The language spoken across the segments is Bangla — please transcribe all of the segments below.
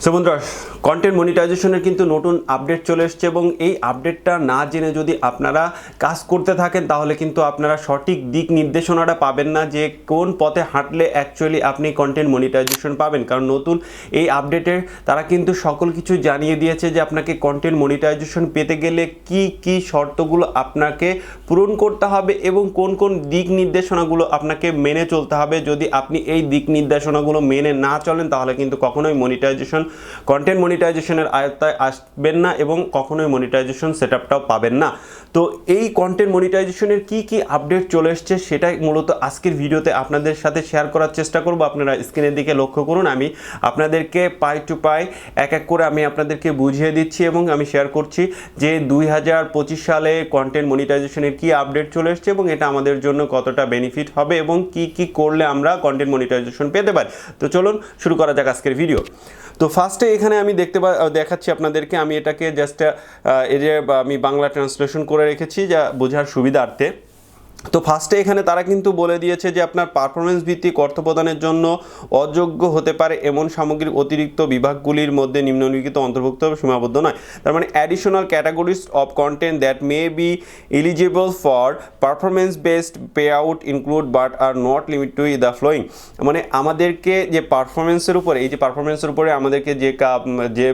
সো বন্ধুরা কন্টেন্ট মনিটাইজেশনের কিন্তু নতুন আপডেট চলে এসছে এবং এই আপডেটটা না জেনে যদি আপনারা কাজ করতে থাকেন, তাহলে কিন্তু আপনারা সঠিক দিক নির্দেশনাটা পাবেন না যে কোন পথে হাঁটলে অ্যাকচুয়ালি আপনি কন্টেন্ট মনিটাইজেশন পাবেন। কারণ নতুন এই আপডেটের তারা কিন্তু সকল কিছু জানিয়ে দিয়েছে যে আপনাকে কন্টেন্ট মনিটাইজেশন পেতে গেলে কি কি শর্তগুলো আপনাকে পূরণ করতে হবে এবং কোন কোন দিক নির্দেশনাগুলো আপনাকে মেনে চলতে হবে। যদি আপনি এই দিক নির্দেশনাগুলো মেনে না চলেন, তাহলে কিন্তু কখনোই মনিটাইজেশন কন্টেন্ট মনিটাইজেশনের আয়ত্তায় আসবেন না এবং কখনোই মনিটাইজেশন সেট আপটাও পাবেন না। তো এই কন্টেন্ট মনিটাইজেশনের কি কি আপডেট চলে এসছে সেটাই মূলত আজকের ভিডিওতে আপনাদের সাথে শেয়ার করার চেষ্টা করব। আপনারা স্ক্রিনের দিকে লক্ষ্য করুন। আমি আপনাদেরকে পাই টু পাই এক এক করে আমি আপনাদেরকে বুঝিয়ে দিচ্ছি এবং আমি শেয়ার করছি যে দুই হাজার পঁচিশ সালে কন্টেন্ট মনিটাইজেশনের কি আপডেট চলে এসছে এবং এটা আমাদের জন্য কতটা বেনিফিট হবে এবং কি কি করলে আমরা কন্টেন্ট মনিটাইজেশন পেতে পারি। তো চলুন শুরু করা যাক আজকের ভিডিও তো ফার্স্টে এখানে আমি দেখতে দেখাচ্ছি আপনাদেরকে। আমি এটাকে জাস্ট এর আমি বাংলা ট্রান্সলেশন করে রেখেছি যা বোঝার সুবিধার্থে। তো ফার্স্টে এখানে তারা কিন্তু বলে দিয়েছে যে আপনার পারফরমেন্স ভিত্তিক অর্থ প্রদানের জন্য অযোগ্য হতে পারে এমন সামগ্রিক অতিরিক্ত বিভাগগুলির মধ্যে নিম্নলিখিত অন্তর্ভুক্ত সীমাবদ্ধ নয়। তার মানে additional categories of content that may be eligible for performance based pay out include but are not limited to the following মানে আমাদেরকে যে পারফরমেন্সের উপরে, এই যে পারফরমেন্সের উপরে আমাদেরকে যে যে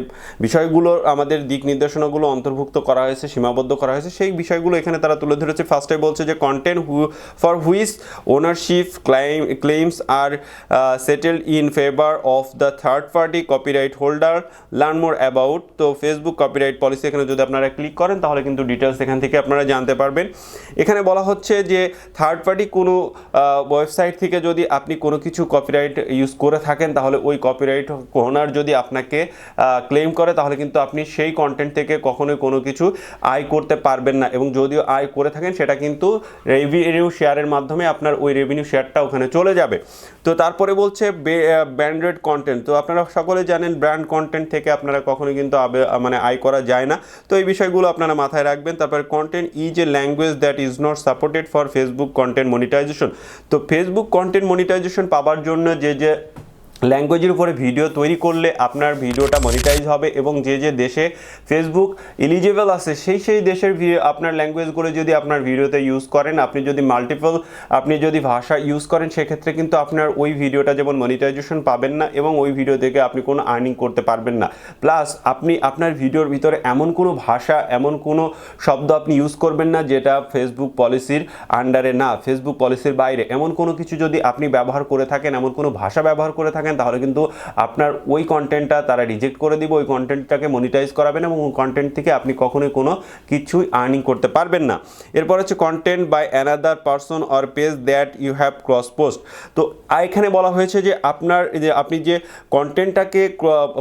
বিষয়গুলো, আমাদের দিক নির্দেশনাগুলো অন্তর্ভুক্ত করা হয়েছে, সীমাবদ্ধ করা হয়েছে, সেই বিষয়গুলো এখানে তারা তুলে ধরেছে। ফার্স্টে বলছে যে content who for whose ownership claim claims are settled in favour of the third party copyright holder learn more about তো ফেসবুক কপিরাইট পলিসি এখানে যদি আপনারা ক্লিক করেন, তাহলে কিন্তু ডিটেলস এখান থেকে আপনারা জানতে পারবেন। এখানে বলা হচ্ছে যে থার্ড পার্টি কোনো ওয়েবসাইট থেকে যদি আপনি কোনো কিছু কপিরাইট ইউজ করে থাকেন, তাহলে ওই কপিরাইট ওনার যদি আপনাকে ক্লেম করে, তাহলে কিন্তু আপনি সেই কন্টেন্ট থেকে কখনোই কোনো কিছু আয় করতে পারবেন না। এবং যদিও আয় করে থাকেন, সেটা কিন্তু রেভিনিউ শেয়ারের মাধ্যমে আপনার ওই রেভিনিউ শেয়ারটা ওখানে চলে যাবে। তো তারপরে বলছে ব্র্যান্ডেড কন্টেন্ট তো আপনারা সকলে জানেন ব্র্যান্ড কন্টেন্ট থেকে আপনারা কখনো কিন্তু মানে আয় করা যায় না। তো এই বিষয়গুলো আপনারা মাথায় রাখবেন। তারপরে content is a language that is not supported for Facebook content monetization তো ফেসবুক কন্টেন্ট মনিটাইজেশন পাওয়ার জন্য যে যে ল্যাঙ্গুয়েজের উপরে ভিডিও তৈরি করলে আপনার ভিডিওটা মনিটাইজ হবে এবং যে যে দেশে ফেসবুক এলিজিবল আছে, সেই সেই দেশের আপনার ল্যাঙ্গুয়েজগুলো যদি আপনার ভিডিওতে ইউজ করেন, আপনি যদি মাল্টিপল আপনি যদি ভাষা ইউজ করেন, সেক্ষেত্রে কিন্তু আপনার ওই ভিডিওটা যেমন মনিটাইজেশন পাবেন না এবং ওই ভিডিও থেকে আপনি কোনো আর্নিং করতে পারবেন না। প্লাস আপনি আপনার ভিডিওর ভিতরে এমন কোনো ভাষা, এমন কোনো শব্দ আপনি ইউজ করবেন না যেটা ফেসবুক পলিসির আন্ডারে না। ফেসবুক পলিসির বাইরে এমন কোনো কিছু যদি আপনি ব্যবহার করে থাকেন, এমন কোনো ভাষা ব্যবহার করে থাকেন তাহলে কিন্তু আপনার ওই কন্টেন্টটা তারা রিজেক্ট করে দিবে, ওই কন্টেন্টটাকে মনিটাইজ করাবেন এবং ওই কন্টেন্ট থেকে আপনি কখনোই কোনো কিছুই আর্নিং করতে পারবেন না। এরপর হচ্ছে content by another person or page that you have cross post তো এখানে বলা হয়েছে যে আপনার যে আপনি যে কন্টেন্টটাকে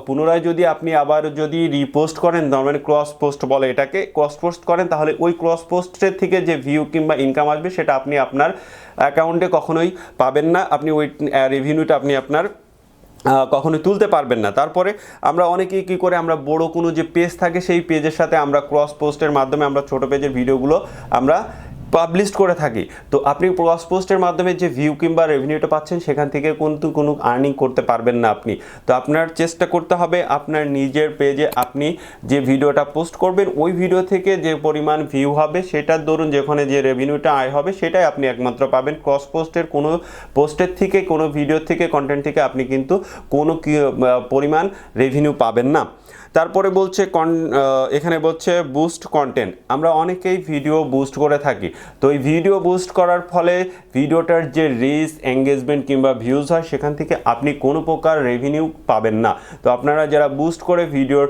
পুনরায় যদি আপনি আবার যদি রিপোস্ট করেন মানে ক্রস পোস্ট বলে এটাকে ক্রস পোস্ট করেন, তাহলে ওই ক্রস পোস্টের থেকে যে ভিউ কিংবা ইনকাম আসবে, সেটা আপনি আপনার অ্যাকাউন্টে কখনোই পাবেন না। আপনি ওই রেভিনিউটা আপনি আপনার কখনোই তুলতে পারবেন না। তারপরে আমরা অনেকেই কী করে, আমরা বড় কোনো যে পেজ থাকে সেই পেজের সাথে আমরা ক্রস পোস্টের মাধ্যমে আমরা ছোট পেজের ভিডিওগুলো আমরা পাবলিশ করে থাকি। তো আপনি ক্রস পোস্টের মাধ্যমে যে ভিউ কিংবা রেভিনিউটা পাচ্ছেন, সেখান থেকে কিন্তু কোনো আর্নিং করতে পারবেন না আপনি। তো আপনার চেষ্টা করতে হবে আপনার নিজের পেজে আপনি যে ভিডিওটা পোস্ট করবেন, ওই ভিডিও থেকে যে পরিমাণ ভিউ হবে, সেটার দরুন যেখানে যে রেভিনিউটা আয় হবে, সেটাই আপনি একমাত্র পাবেন। ক্রস পোস্টের কোনো পোস্টের থেকে, কোনো ভিডিও থেকে কন্টেন্ট থেকে আপনি কিন্তু কোনো পরিমাণ রেভিনিউ পাবেন না। তারপরে বলছে কন এখানে বলছে বুস্ট কন্টেন্ট আমরা অনেকেই ভিডিও বুস্ট করে থাকি। তো এই ভিডিও বুস্ট করার ফলে ভিডিওটার যে রিচ এঙ্গেজমেন্ট কিংবা ভিউজ হয়, সেখান থেকে আপনি কোনো প্রকার রেভিনিউ পাবেন না। তো আপনারা যারা বুস্ট করে ভিডিওর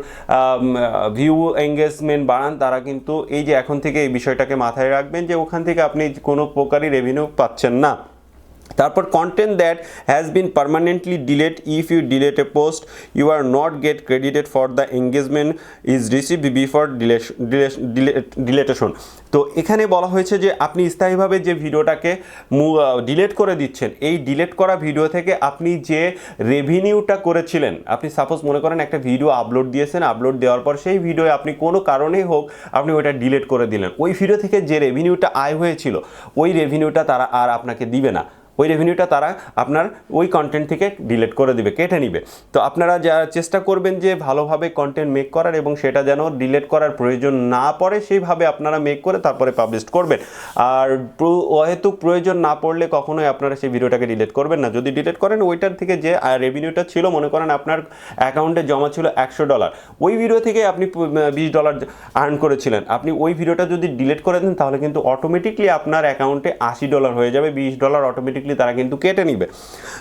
ভিউ এঙ্গেজমেন্ট বাড়ান, তারা কিন্তু এই যে এখন থেকে এই বিষয়টাকে মাথায় রাখবেন যে ওখান থেকে আপনি কোনো প্রকারই রেভিনিউ পাচ্ছেন না। তারপর content that has been permanently delete if you delete a post you are not get credited for the engagement is receive before deletion তো এখানে বলা হয়েছে যে আপনি স্থায়ীভাবে যে ভিডিওটাকে ডিলেট করে দিচ্ছেন, এই ডিলেট করা ভিডিও থেকে আপনি যে রেভিনিউটা করেছিলেন, আপনি সাপোজ মনে করেন একটা ভিডিও আপলোড দিয়েছেন আপলোড দেওয়ার পর সেই ভিডিও আপনি কোনো কারণেই হোক আপনি ওইটা ডিলেট করে দিলেন। ওই ভিডিও থেকে যে রেভিনিউটা আয় হয়েছিল, ওই রেভিনিউটা তারা আর আপনাকে দিবে না। ওই রেভিনিউটা তারা আপনার ওই কন্টেন্ট থেকে ডিলিট করে দিবে, কেটে নিবে। তো আপনারা যা চেষ্টা করবেন যে ভালোভাবে কন্টেন্ট মেক করার এবং সেটা যেন ডিলেট করার প্রয়োজন না পড়ে, সেইভাবে আপনারা মেক করে তারপরে পাবলিশ করবেন। আর অহেতুক প্রয়োজন না পড়লে কখনোই আপনারা সেই ভিডিওটাকে ডিলিট করবেন না। যদি ডিলেট করেন, ওইটার থেকে যে রেভিনিউটা ছিল, মনে করেন আপনার অ্যাকাউন্টে জমা ছিল একশো ডলার ওই ভিডিও থেকে আপনি বিশ ডলার আর্ন করেছিলেন। আপনি ওই ভিডিওটা যদি ডিলেট করে দেন, তাহলে কিন্তু অটোমেটিকলি আপনার অ্যাকাউন্টে আশি ডলার হয়ে যাবে, বিশ ডলার অটোমেটিকলি তারা কিন্তু কেটে নিবে।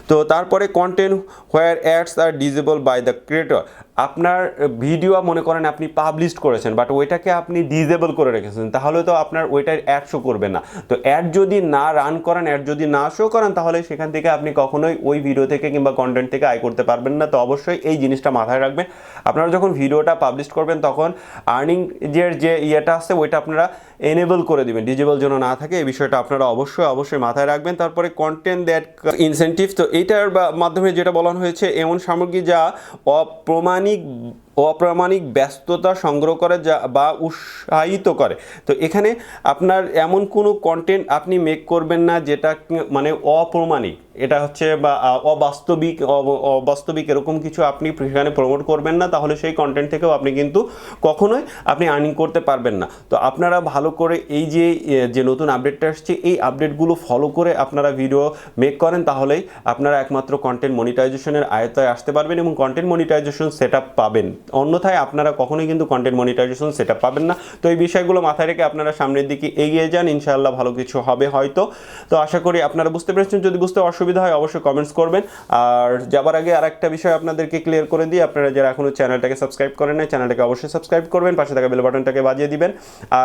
তো তারপরে content where ads are disable by the creator আপনার ভিডিও মনে করেন আপনি পাবলিশ করেছেন বাট ওইটাকে আপনি ডিজেবল করে রেখেছেন, তাহলে তো আপনার ওইটার অ্যাড শো করবে না। তো অ্যাড যদি না রান করেন অ্যাড যদি না শো করেন, তাহলে সেখান থেকে আপনি কখনোই ওই ভিডিও থেকে কিংবা কন্টেন্ট থেকে আয় করতে পারবেন না। তো অবশ্যই এই জিনিসটা মাথায় রাখবেন। আপনারা যখন ভিডিওটা পাবলিশ করবেন, তখন আর্নিং যে যে ইয়েটা আছে, ওইটা আপনারা এনেবল করে দিবেন। ডিজেবল যেন না থাকে, এই বিষয়টা আপনারা অবশ্যই অবশ্যই মাথায় রাখবেন। তারপরে কন্টেন্ট দ্যাট ইনসেন্টিভ তো এইটার মাধ্যমে যেটা বলা হয়েছে এমন সামগ্রী যা অপ্রমাণিক অপ্রামাণিক ব্যস্ততা সংগ্রহ করে যা বা উৎসাহিত করে। তো এখানে আপনার এমন কোনো কন্টেন্ট আপনি মেক করবেন না যেটা মানে অপ্রমাণিক। এটা হচ্ছে বা অবাস্তবিক অবাস্তবিক এরকম কিছু আপনি সেখানে প্রমোট করবেন না, তাহলে সেই কন্টেন্ট থেকেও আপনি কিন্তু কখনোই আপনি আর্নিং করতে পারবেন না। তো আপনারা ভালো করে এই যে যে নতুন আপডেটটা আসছে, এই আপডেটগুলো ফলো করে আপনারা ভিডিও মেক করেন, তাহলেই আপনারা একমাত্র কন্টেন্ট মনিটাইজেশনের আয়তায় আসতে পারবেন এবং কন্টেন্ট মনিটাইজেশন সেট পাবেন। অন্যথায় আপনারা কখনোই কিন্তু কন্টেন্ট মনিটাইজেশন সেট পাবেন না। তো এই বিষয়গুলো মাথায় রেখে আপনারা সামনের দিকে এগিয়ে যান, ইনশাআল্লাহ ভালো কিছু হবে হয়তো। তো আশা করি আপনারা বুঝতে পেরেছেন, যদি বুঝতে অসুবিধা হয় অবশ্যই কমেন্টস করবেন। আর যাবার আগে আর একটা বিষয় আপনাদেরকে ক্লিয়ার করে দিই, আপনারা যারা এখনও চ্যানেলটাকে সাবস্ক্রাইব করেন না চ্যানেলটাকে অবশ্যই সাবস্ক্রাইব করবেন, পাশে থাকা বেল বাটনটাকে বাজিয়ে দিবেন।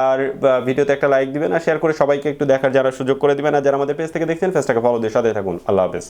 আর ভিডিওতে একটা লাইক দিবেন আর শেয়ার করে সবাইকে একটু দেখার যারা সুযোগ করে দিবেন। আর যারা আমাদের পেজ থেকে দেখছেন পেজটাকে ফলো দিয়ে সাথে থাকুন। আল্লাহ হাফেজ।